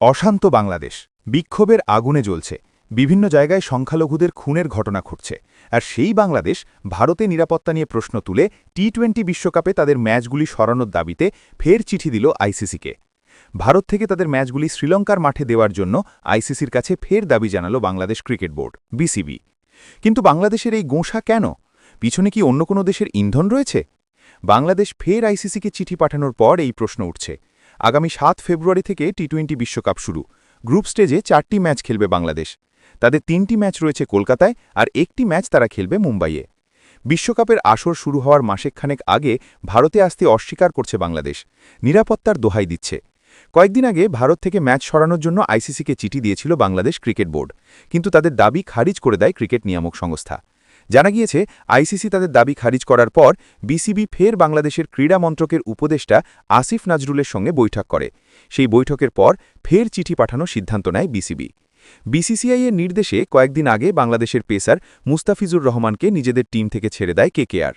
অশান্ত বাংলাদেশ। বিক্ষোভের আগুনে জ্বলছে। বিভিন্ন জায়গায় সংখ্যালঘুদের খুনের ঘটনা ঘটছে। আর সেই বাংলাদেশ ভারতে নিরাপত্তা নিয়ে প্রশ্ন তুলে টি টোয়েন্টি বিশ্বকাপে তাদের ম্যাচগুলি সরানোর দাবিতে ফের চিঠি দিল আইসিসিকে। ভারত থেকে তাদের ম্যাচগুলি শ্রীলঙ্কার মাঠে দেওয়ার জন্য আইসিসির কাছে ফের দাবি জানালো বাংলাদেশ ক্রিকেট বোর্ড, বিসিবি। কিন্তু বাংলাদেশের এই গোঁসা কেন? পিছনে কি অন্য কোনো দেশের ইন্ধন রয়েছে? বাংলাদেশ ফের আইসিসিকে চিঠি পাঠানোর পর এই প্রশ্ন উঠছে। আগামী সাত ফেব্রুয়ারি থেকে টি টোয়েন্টি বিশ্বকাপ শুরু। গ্রুপ স্টেজে চারটি ম্যাচ খেলবে বাংলাদেশ। তাদের তিনটি ম্যাচ রয়েছে কলকাতায় আর একটি ম্যাচ তারা খেলবে মুম্বাইয়ে। বিশ্বকাপের আসর শুরু হওয়ার মাসেকখানেক আগে ভারতে আসতে অস্বীকার করছে বাংলাদেশ। নিরাপত্তার দোহাই দিচ্ছে। কয়েকদিন আগে ভারত থেকে ম্যাচ সরানোর জন্য আইসিসিকে চিঠি দিয়েছিল বাংলাদেশ ক্রিকেট বোর্ড। কিন্তু তাদের দাবি খারিজ করে দেয় ক্রিকেট নিয়ামক সংস্থা। জানা গিয়েছে, আইসিসি তাদের দাবি খারিজ করার পর বিসিবি ফের বাংলাদেশের ক্রীড়া মন্ত্রকের উপদেষ্টা আসিফ নাজরুলের সঙ্গে বৈঠক করে। সেই বৈঠকের পর ফের চিঠি পাঠানোর সিদ্ধান্ত নেয় বিসিবি। বিসিসিআই এর নির্দেশে কয়েকদিন আগে বাংলাদেশের পেসার মুস্তাফিজুর রহমানকে নিজেদের টিম থেকে ছেড়ে দেয় কেকেআর।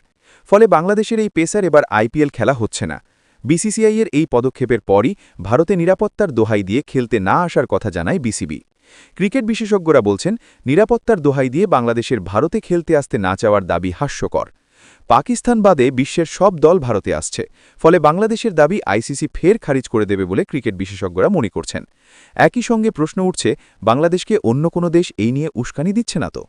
ফলে বাংলাদেশের এই পেসার এবার আইপিএল খেলা হচ্ছে না। বিসিসিআই এর এই পদক্ষেপের পরই ভারতে নিরাপত্তার দোহাই দিয়ে খেলতে না আসার কথা জানায় বিসিবি। ক্রিকেট বিশেষজ্ঞরা বলছেন, নিরাপত্তার দোহাই দিয়ে বাংলাদেশের ভারতে খেলতে আসতে না চাওয়ার দাবি হাস্যকর। পাকিস্তান বাদে বিশ্বের সব দল ভারতে আসছে, ফলে বাংলাদেশের দাবি আইসিসি ফের খারিজ করে দেবে বলে ক্রিকেট বিশেষজ্ঞরা মনে করছেন। একই সঙ্গে প্রশ্ন উঠছে, বাংলাদেশকে অন্য কোনো দেশ এই নিয়ে উস্কানি দিচ্ছে না তো?